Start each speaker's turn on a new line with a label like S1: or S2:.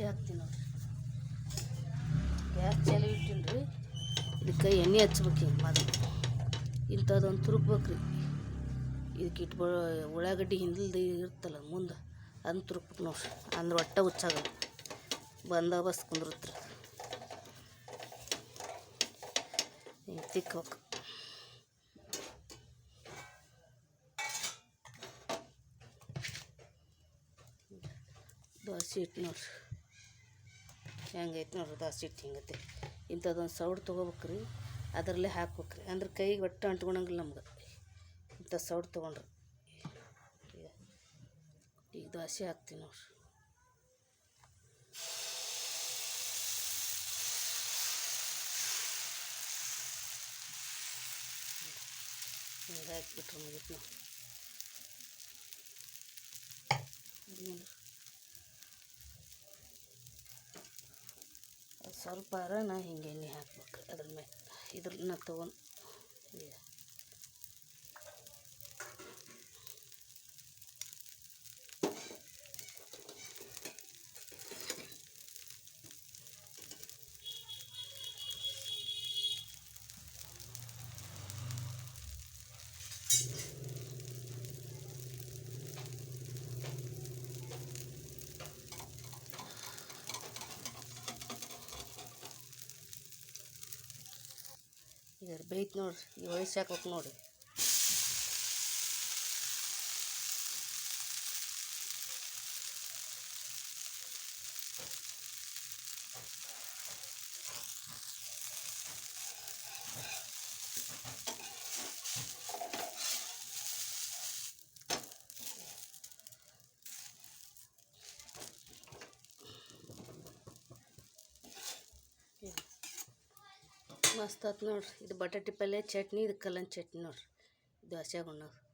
S1: ದೋಸೆ ಹಾಕ್ತೀನಿ ನೋಡಿರಿ ಗ್ಯಾಸ್ ಚಾಲು ಇಟ್ಟಿನಿ ರೀ. ಇದಕ್ಕೆ ಎಣ್ಣೆ ಹಚ್ಬೇಕು ಹಿಂಗೆ ಮೊದಲು. ಇಂಥದ್ದೊಂದು ತುರುಕ್ಬೇಕು ರೀ. ಇದಕ್ಕೆ ಇಟ್ಬ, ಉಳ್ಳಾಗಡ್ಡಿ ಹಿಂದಿಲ್ದು ಇರ್ತಲ್ಲ ಮುಂದೆ ಅದನ್ನ ತುರುಕ್ಬೇಕು ನೋಡ್ರಿ ಅಂದ್ರೆ ಒಟ್ಟೆ ಹುಚ್ಚಾಗಲ್ಲ ಬಂದ ಕುಂದಿರುತ್ತೆ ಹಿಂಗೆ ತಿಕ್ಕೋಬೇಕು ದೋಸೆ ಹಿಟ್ಟು ನೋಡ್ರಿ ಹೆಂಗೈತೆ ನೋಡ್ರಿ ದೋಸೆ ಹಿಟ್ಟು ಹಿಂಗತೆ. ಇಂಥದ್ದೊಂದು ಸೌಡ್ ತೊಗೋಬೇಕು ರೀ ಅದರಲ್ಲೇ ಹಾಕ್ಬೇಕು ರೀ ಅಂದ್ರೆ ಕೈಗೆ ಒಟ್ಟು ಅಂಟ್ಕೊಳಂಗಿಲ್ಲ ನಮ್ಗೆ. ಇಂಥ ಸೌಡ್ ತೊಗೊಂಡ್ರಿ. ಈಗ ದಾಸಿ ದೋಸೆ ಹಾಕ್ತೀನಿ ನೋಡ್ರಿ. ಹಿಂಗೆ ಹಾಕ್ಬಿಟ್ರೆ ಮುಗೀತು ನಾವು ಹ್ಮ್. ಅರ ಸ್ವಲ್ಪ ನಾ ಹಿಂಗೆ ಎಣ್ಣೆ ಹಾಕ್ಬೇಕು ಅದ್ರ ಮೇಲೆ ಇದ್ರನ್ನ ತೊಗೊಂಡು ಈಗ ಬೇಯ್ತು ನೋಡ್ರಿ ಈ ವಯಸ್ಸು ಹಾಕ್ಬೇಕು ನೋಡಿರಿ. ಮಸ್ತ್ ಆತು ನೋಡ್ರಿ. ಇದು ಬಟಾಟೆ ಪಲ್ಯ ಚಟ್ನಿ ಇದು ಕಲ್ಲನ್ ಚಟ್ನಿ ನೋಡ್ರಿ. ದೋಸೆಗೆ ಉಣ್ಣೋದು.